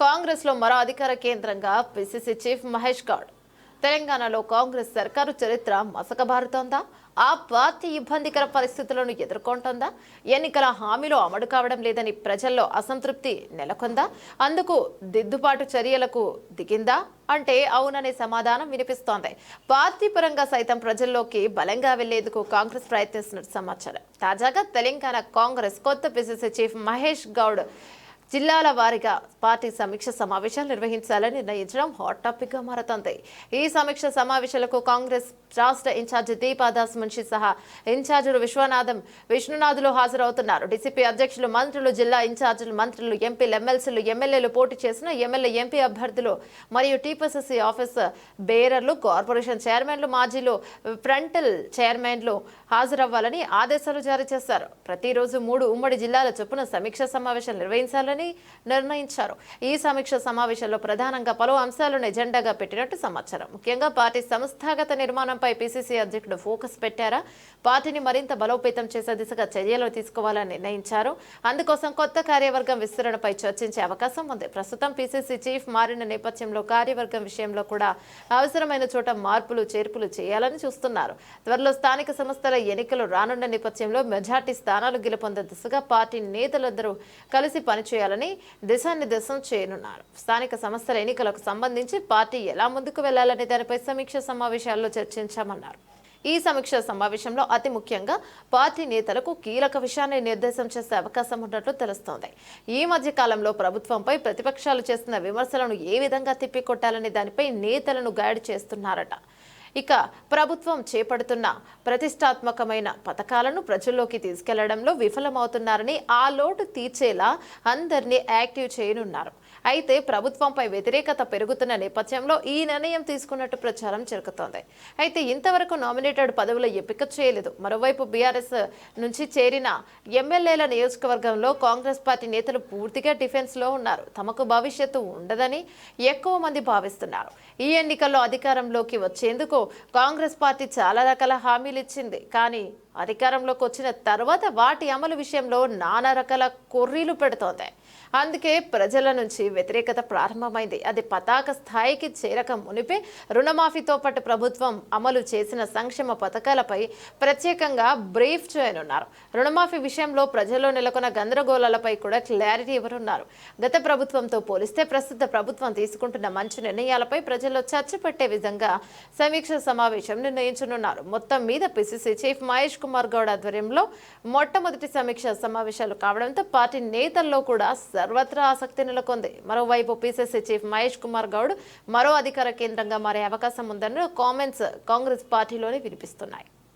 కాంగ్రెస్లో మరో అధికార కేంద్రంగా పిసిసి చీఫ్ మహేష్ గౌడ్. తెలంగాణలో కాంగ్రెస్ సర్కారు చరిత్ర మసకబారుతోందా? ఆ పార్టీ ఇబ్బందికర పరిస్థితులను ఎదుర్కొంటోందా? ఎన్నికల హామీలు అమలు కావడం లేదని ప్రజల్లో అసంతృప్తి నెలకొందా? అందుకు దిద్దుబాటు చర్యలకు దిగిందా? అంటే అవుననే సమాధానం వినిపిస్తోంది. పార్టీ పరంగా సైతం ప్రజల్లోకి బలంగా వెళ్ళేందుకు కాంగ్రెస్ ప్రయత్నిస్తున్నట్టు సమాచారం. తాజాగా తెలంగాణ కాంగ్రెస్ కొత్త పిసిసి చీఫ్ మహేష్ గౌడ్ జిల్లాల వారీగా పార్టీ సమీక్ష సమావేశాలు నిర్వహించాలని నిర్ణయించడం హాట్ టాపిక్గా మారుతోంది. ఈ సమీక్ష సమావేశాలకు కాంగ్రెస్ రాష్ట్ర ఇన్ఛార్జి దీపాదాస్ మున్షి సహా ఇన్ఛార్జీలు విశ్వనాథం విష్ణునాథులు హాజరవుతున్నారు. డీసీపీ అధ్యక్షులు మంత్రులు జిల్లా ఇన్ఛార్జీలు మంత్రులు ఎంపీలు ఎమ్మెల్సీలు ఎమ్మెల్యేలు పోటీ చేసిన ఎమ్మెల్యే ఎంపీ అభ్యర్థులు మరియు టీపీసీసీ ఆఫీస్ బేరర్లు కార్పొరేషన్ చైర్మన్లు మాజీలు ఫ్రంటల్ చైర్మన్లు హాజరవ్వాలని ఆదేశాలు జారీ చేశారు. ప్రతిరోజు మూడు ఉమ్మడి జిల్లాల చొప్పున సమీక్ష సమావేశాలు నిర్వహించాలని నిర్ణయించారు. ఈ సమీక్ష సమావేశంలో ప్రధానంగా పలు అంశాలను ఎజెండాగా పెట్టినట్టు సమాచారం. ముఖ్యంగా పార్టీ సంస్థాగత నిర్మాణంపై పిసిసి అధ్యక్షుడు ఫోకస్ పెట్టారా? పార్టీని మరింత బలోపేతం చేసే దిశగా చర్యలు తీసుకోవాలని నిర్ణయించారు. అందుకోసం కొత్త కార్యవర్గం విస్తరణపై చర్చించే అవకాశం ఉంది. ప్రస్తుతం పిసిసి చీఫ్ మారిన నేపథ్యంలో కార్యవర్గం విషయంలో కూడా అవసరమైన చోట మార్పులు చేర్పులు చేయాలని చూస్తున్నారు. త్వరలో స్థానిక సంస్థల ఎన్నికలు రానున్న నేపథ్యంలో మెజార్టీ స్థానాలు గెలుపొందే దిశగా పార్టీ నేతలందరూ కలిసి పనిచేయాలని దిశానిర్దేశం చేయనున్నారు. స్థానిక సంస్థల ఎన్నికలకు సంబంధించి పార్టీ ఎలా ముందుకు వెళ్ళాలనే దానిపై సమీక్ష సమావేశాల్లో చర్చించామన్నారు. ఈ సమీక్ష సమావేశంలో అతి ముఖ్యంగా పార్టీ నేతలకు కీలక విషయాన్ని నిర్దేశం చేసే అవకాశం ఉన్నట్లు తెలుస్తోంది. ఈ మధ్య కాలంలో ప్రభుత్వంపై ప్రతిపక్షాలు చేస్తున్న విమర్శలను ఏ విధంగా తిప్పికొట్టాలనే దానిపై నేతలను గైడ్ చేస్తున్నారట. ఇక ప్రభుత్వం చేపడుతున్న ప్రతిష్టాత్మకమైన పథకాలను ప్రజల్లోకి తీసుకెళ్ళడంలో విఫలమవుతున్నారని ఆ లోటు తీర్చేలా అందరినీ యాక్టివ్ చేయనున్నారు. అయితే ప్రభుత్వంపై వ్యతిరేకత పెరుగుతున్న నేపథ్యంలో ఈ నిర్ణయం తీసుకున్నట్టు ప్రచారం జరుగుతోంది అయితే ఇంతవరకు నామినేటెడ్ పదవుల ఎంపిక చేయలేదు. మరోవైపు బీఆర్ఎస్ నుంచి చేరిన ఎమ్మెల్యేల నియోజకవర్గంలో కాంగ్రెస్ పార్టీ నేతలు పూర్తిగా డిఫెన్స్లో ఉన్నారు. తమకు భవిష్యత్తు ఉండదని ఎక్కువ మంది భావిస్తున్నారు. ఈ ఎన్నికల్లో అధికారంలోకి వచ్చేందుకు కాంగ్రెస్ పార్టీ చాలా రకాల హామీలు ఇచ్చింది. కానీ అధికారంలోకి వచ్చిన తర్వాత వాటి అమలు విషయంలో నానా రకాల కొర్రీలు పెడుతోంది. అందుకే ప్రజల నుంచి వ్యతిరేకత ప్రారంభమైంది. అది పతాక స్థాయికి చేరక మునిపే రుణమాఫీతో పాటు ప్రభుత్వం అమలు చేసిన సంక్షేమ పథకాలపై ప్రత్యేకంగా బ్రీఫ్ చేయనున్నారు. రుణమాఫీ విషయంలో ప్రజల్లో నెలకొన్న గందరగోళాలపై కూడా క్లారిటీ ఇవ్వనున్నారు గత ప్రభుత్వంతో పోలిస్తే ప్రస్తుత ప్రభుత్వం తీసుకుంటున్న మంచి నిర్ణయాలపై ప్రజల్లో చర్చ పెట్టే విధంగా సమీక్ష సమావేశం నిర్ణయించనున్నారు. మొత్తం మీద పిసిసి చీఫ్ మహేష్ కుమార్ గౌడ్ ఆధ్వర్యంలో మొట్టమొదటి సమీక్ష సమావేశాలు కావడంతో పార్టీ నేతల్లో కూడా సర్వత్రా ఆసక్తి నెలకొంది. మరోవైపు పీసీసీ చీఫ్ మహేష్ కుమార్ గౌడ్ మరో అధికార కేంద్రంగా మారే అవకాశం ఉందని కామెంట్స్ కాంగ్రెస్ పార్టీలోనే వినిపిస్తున్నాయి.